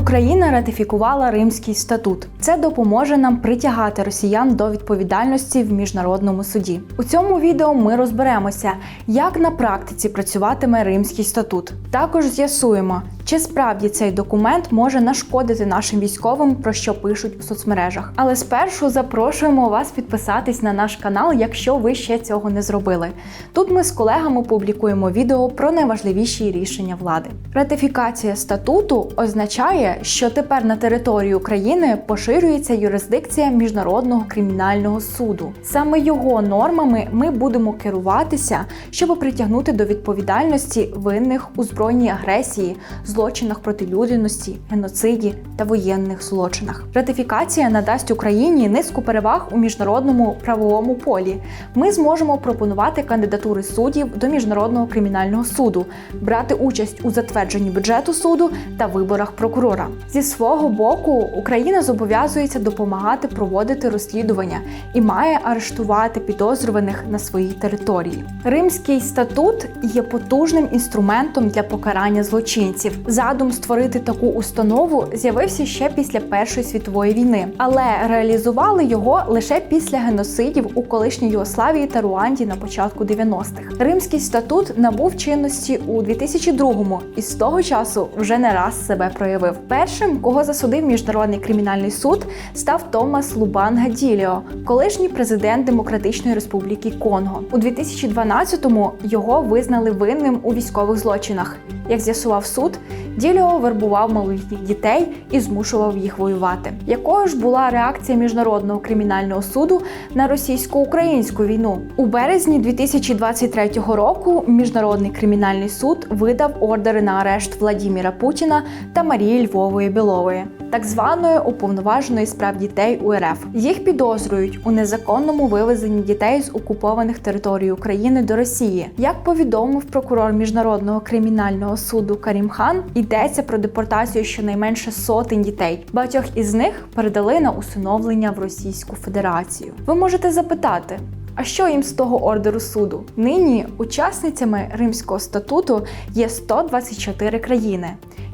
Україна ратифікувала Римський статут. Це допоможе нам притягати росіян до відповідальності в міжнародному суді. У цьому відео ми розберемося, як на практиці працюватиме Римський статут. Також з'ясуємо, чи справді цей документ може нашкодити нашим військовим, про що пишуть у соцмережах. Але спершу запрошуємо вас підписатись на наш канал, якщо ви ще цього не зробили. Тут ми з колегами публікуємо відео про найважливіші рішення влади. Ратифікація статуту означає, що тепер на території України поширюється юрисдикція міжнародного кримінального суду. Саме його нормами ми будемо керуватися, щоб притягнути до відповідальності винних у збройній агресії, злочинах проти людяності, геноциді та воєнних злочинах. Ратифікація надасть Україні низку переваг у міжнародному правовому полі. Ми зможемо пропонувати кандидатури суддів до міжнародного кримінального суду, брати участь у затвердженні бюджету суду та виборах прокурора. Зі свого боку, Україна зобов'язується допомагати проводити розслідування і має арештувати підозрюваних на своїй території. Римський статут є потужним інструментом для покарання злочинців. Задум створити таку установу з'явився ще після Першої світової війни, але реалізували його лише після геноцидів у колишній Югославії та Руанді на початку 90-х. Римський статут набув чинності у 2002-му і з того часу вже не раз себе проявив. Першим, кого засудив міжнародний кримінальний суд, став Томас Лубан Гаділіо, колишній президент Демократичної Республіки Конго. У 2012-му його визнали винним у військових злочинах. Як з'ясував суд, Діліо вербував малолітніх дітей і змушував їх воювати. Якою ж була реакція міжнародного кримінального суду на російсько-українську війну? У березні 2023 року міжнародний кримінальний суд видав ордери на арешт Владіміра Путіна та Марії Львової Білової, так званої уповноваженої справ дітей УРФ. Їх підозрюють у незаконному вивезенні дітей з окупованих територій України до Росії. Як повідомив прокурор міжнародного кримінального суду Карім Хан, йдеться про депортацію щонайменше сотень дітей. Багатьох із них передали на усиновлення в Російську Федерацію. Ви можете запитати. А що їм з того ордеру суду? Нині учасницями Римського статуту є 124 країни.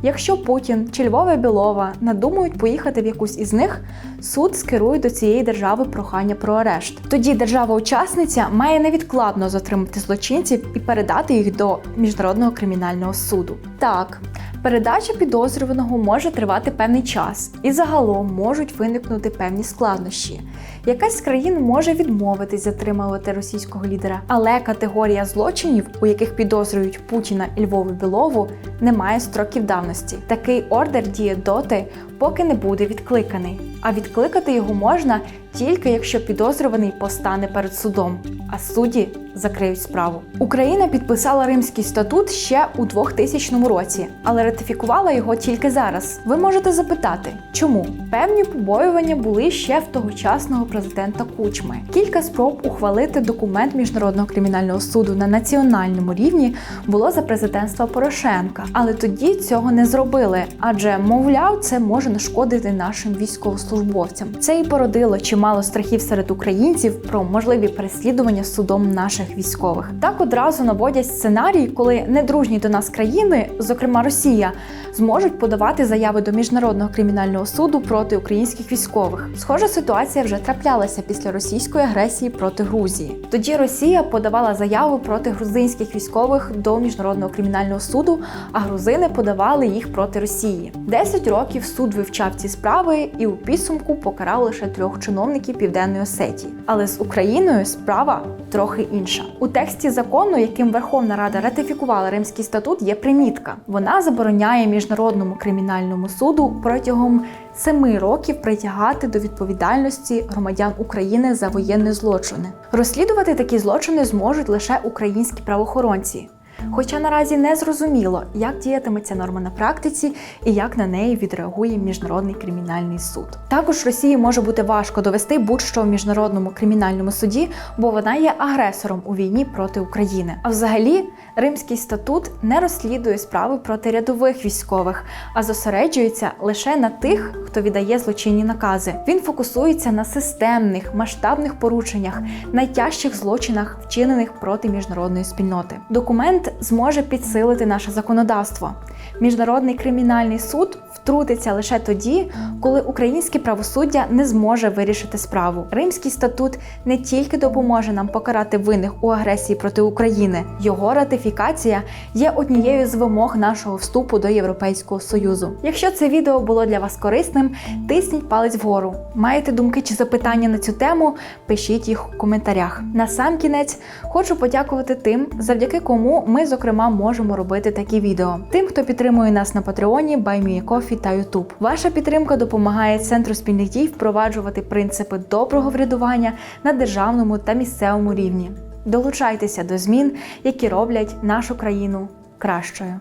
Якщо Путін чи Львова Білова надумають поїхати в якусь із них, суд скерує до цієї держави прохання про арешт. Тоді держава-учасниця має невідкладно затримати злочинців і передати їх до міжнародного кримінального суду. Так. Передача підозрюваного може тривати певний час, і загалом можуть виникнути певні складнощі. Якась з країн може відмовитись затримувати російського лідера, але категорія злочинів, у яких підозрюють Путіна і Львову Білову, не має строків давності. Такий ордер діє доти, поки не буде відкликаний. А відкликати його можна тільки якщо підозрюваний постане перед судом, а судді закриють справу. Україна підписала Римський статут ще у 2000 році, але ратифікувала його тільки зараз. Ви можете запитати, чому певні побоювання були ще в тогочасного президента Кучми. Кілька спроб ухвалити документ міжнародного кримінального суду на національному рівні було за президентства Порошенка, але тоді цього не зробили, адже мовляв, це може нашкодити нашим військовослужбовцям. Це і породило чимало страхів серед українців про можливі переслідування судом наших військових. Так одразу наводять сценарій, коли недружні до нас країни, зокрема Росія, зможуть подавати заяви до міжнародного кримінального суду проти українських військових. Схожа ситуація вже траплялася після російської агресії проти Грузії. Тоді Росія подавала заяву проти грузинських військових до міжнародного кримінального суду, а грузини подавали їх проти Росії. Десять років суд вивчав ці справи і у підсумку покарав лише трьох чиновників Південної Осетії. Але з Україною справа трохи інша. У тексті закону, яким Верховна Рада ратифікувала Римський статут, є примітка. Вона забороняє міжнародному кримінальному суду протягом семи років притягати до відповідальності громадян України за воєнні злочини. Розслідувати такі злочини зможуть лише українські правоохоронці. Хоча наразі не зрозуміло, як діятиме ця норма на практиці і як на неї відреагує міжнародний кримінальний суд. Також Росії може бути важко довести будь-що в міжнародному кримінальному суді, бо вона є агресором у війні проти України. А взагалі, Римський статут не розслідує справи проти рядових військових, а зосереджується лише на тих, хто віддає злочинні накази. Він фокусується на системних масштабних порушеннях, найтяжчих злочинах, вчинених проти міжнародної спільноти. Документ зможе підсилити наше законодавство. Міжнародний кримінальний суд втрутиться лише тоді, коли українське правосуддя не зможе вирішити справу. Римський статут не тільки допоможе нам покарати винних у агресії проти України, його ратифікація є однією з вимог нашого вступу до Європейського союзу. Якщо це відео було для вас корисним, тисніть палець вгору. Маєте думки чи запитання на цю тему? Пишіть їх у коментарях. На сам кінець хочу подякувати тим, завдяки кому ми, зокрема, можемо робити такі відео. Тим, хто підтримує нас на Патреоні, BuyMeACoffee та YouTube. Ваша підтримка допомагає центру спільних дій впроваджувати принципи доброго врядування на державному та місцевому рівні. Долучайтеся до змін, які роблять нашу країну кращою.